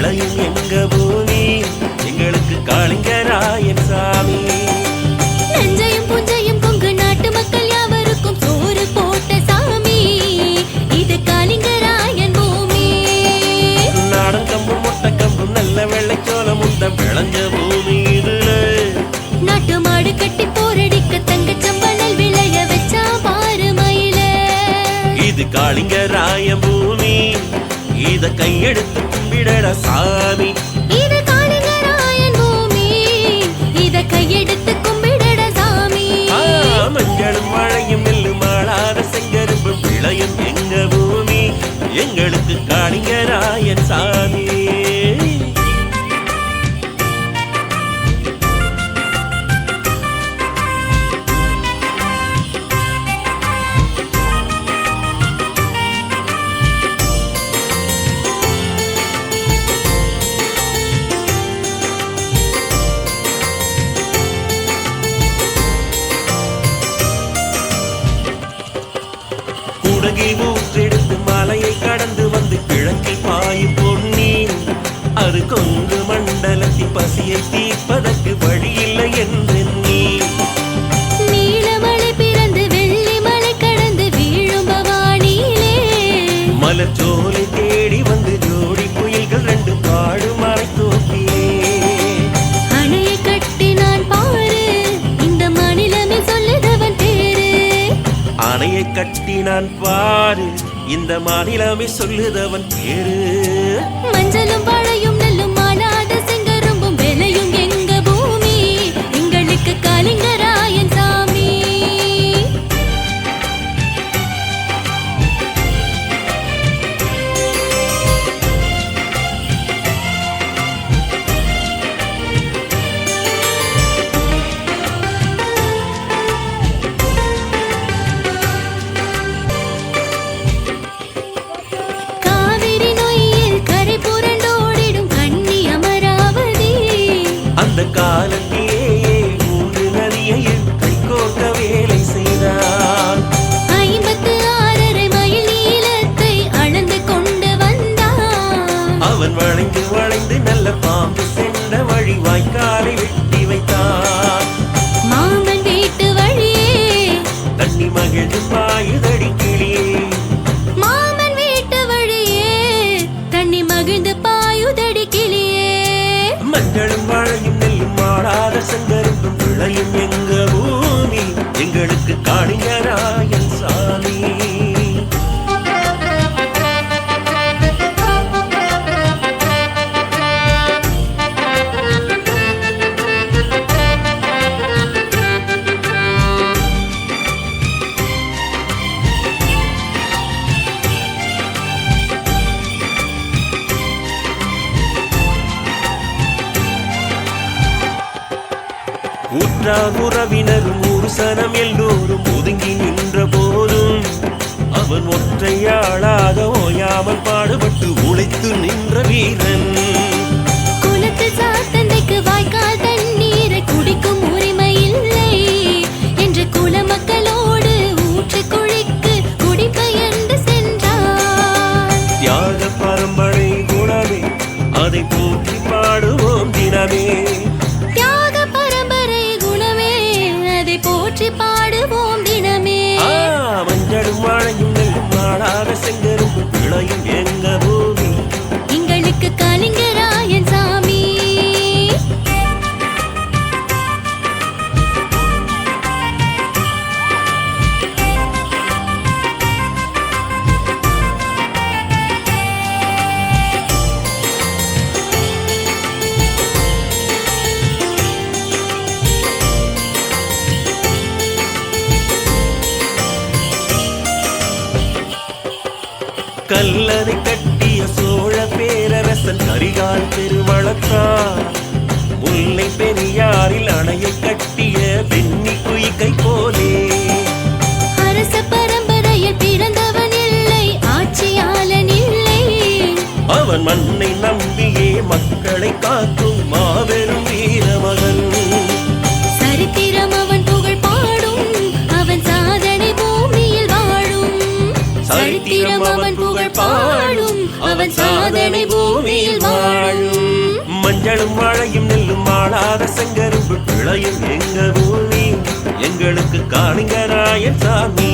விளையும் எங்க பூமி? எங்களுக்கு காளிங்கராயன் சாமி. நஞ்சையும் புஞ்சையும் கொங்கு நாட்டு மக்கள் யாவருக்கும் சோறு போட்ட சாமி. இது காளிங்கராயன் பூமி. நாடன் கம்பும் முட்டை கம்பும் நல்ல வெள்ளைச்சோளம் உண்ட விளைஞ்ச பூமி இதுல. நாட்டு மாடு கட்டி போரடிக்க தங்கச் சம்பளல் விளைய வச்சா பாரு மயில. இது காளிங்கராயன் பூமி. இத கையெடுத்து கும்பிடட சாமி. குடகில் ஊற்றெடுத்து மலையை கடந்து வந்து கிழக்கில் பாயும் பொன்னி. அது கொங்கு மண்டலத்தின் பசியை தீர்ப்பதற்கு கட்டினான் பாரு. இந்த மாநிலமே சொல்லுதவன் பேரு. மஞ்சளும் அந்த காலத்திலேயே எங்களுக்கு சாமி. உற்றார் உறவினரும் ஒரு சனம் எல்லோரும் ஒதுங்கி நின்ற போதும் அவன் ஒற்றையாளாக ஓயாமல் பாடுபட்டு உழைத்து நின்ற வீரன். போற்றி பாடுவோம் கல்லறை கட்டிய சோழ பேரரசன் கரிகால் பெருவளத்தார். முல்லை பெரியாரில் அணையை கட்டிய வெண்ணி குயிக்கை போலே. அரச பரம்பரையில் பிறந்தவன் இல்லை ஆட்சியாளன் இல்லை. அவன் மண்ணை நம்பியே மக்களை காக்கும் மாபெரும் மஞ்சளும் மழையும் நெல்லும் ஆளாத செங்கரும்பு பிழையும் எங்க பூமி எங்களுக்கு காணிங்கராயன் சாமி.